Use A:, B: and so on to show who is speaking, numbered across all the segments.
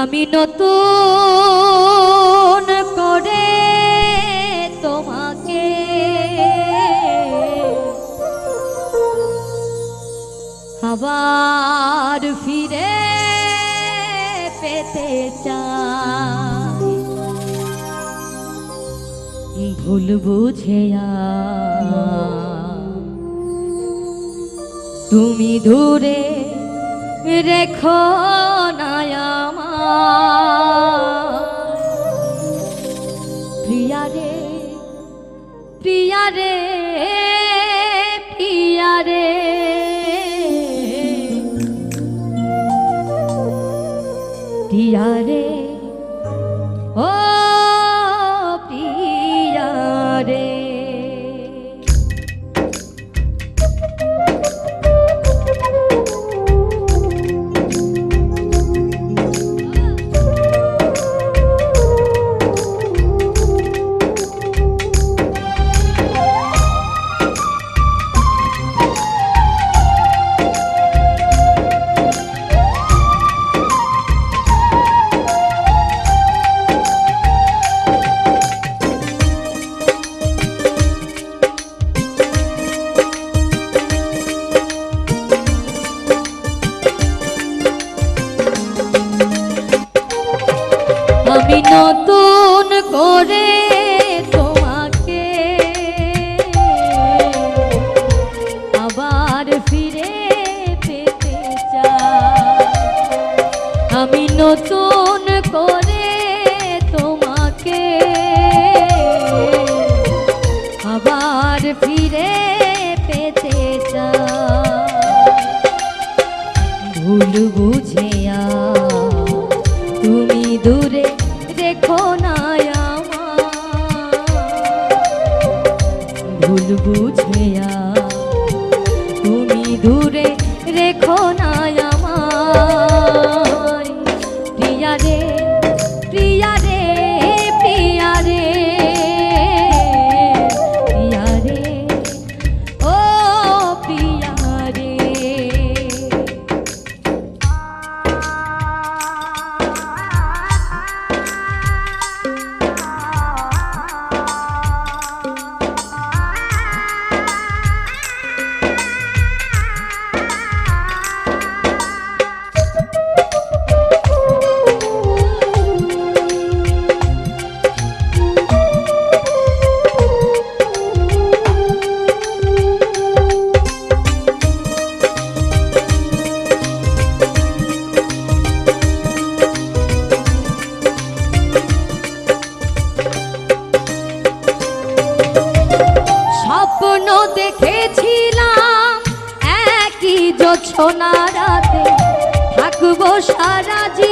A: আমি নতুন করে তোমাকে। আবার ফিরে পেতে চাই। ভুল বুঝে তুমি দূরে রেখো। 啊。নতুন করে তোমাকে। আবার ফিরে পেতে চাই। আমি নতুন করে তোমাকে। আবার ফিরে পেতে চাই। ভুল বুঝে বুঝে দেখেছিলাম একই জোছনা রাতে থাকব সারা জীবন।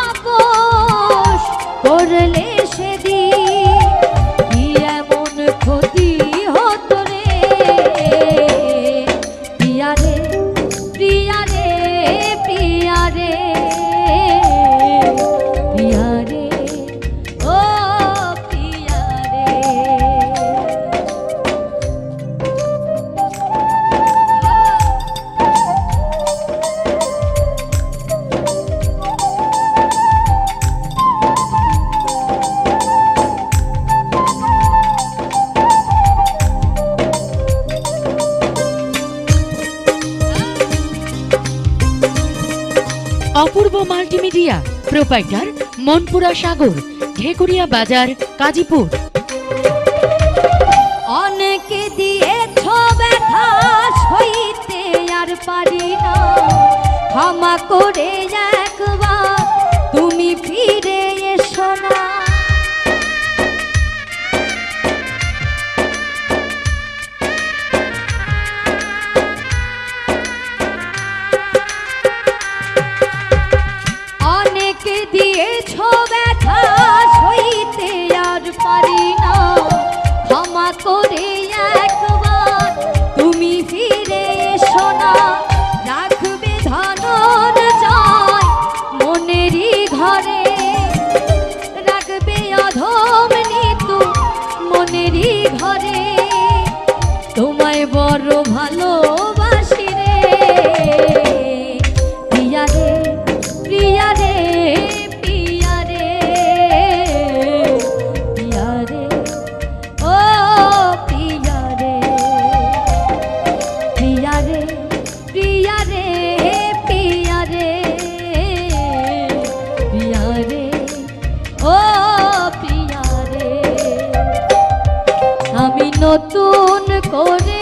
A: আপোষ করলে
B: অপূর্ব মাল্টিমিডিয়া, প্রোপাইটার মনপুরা সাগর, ঢেকুরিয়া বাজার, কাজীপুর।
A: অনেকে দিয়েছ ব্যথা, সইতে আর পারি না। ক্ষমা করে একবার বড় ভালোবাসি রে। প্রিয়া রে প্রিয়া রে প্রিয়া রে। প্রিয়া রে, ও প্রিয়া রে। প্রিয়া রে প্রিয়া রে প্রিয়া রে। প্রিয়া রে, ও প্রিয়া রে। আমি নতুন করে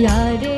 A: প্রিয়া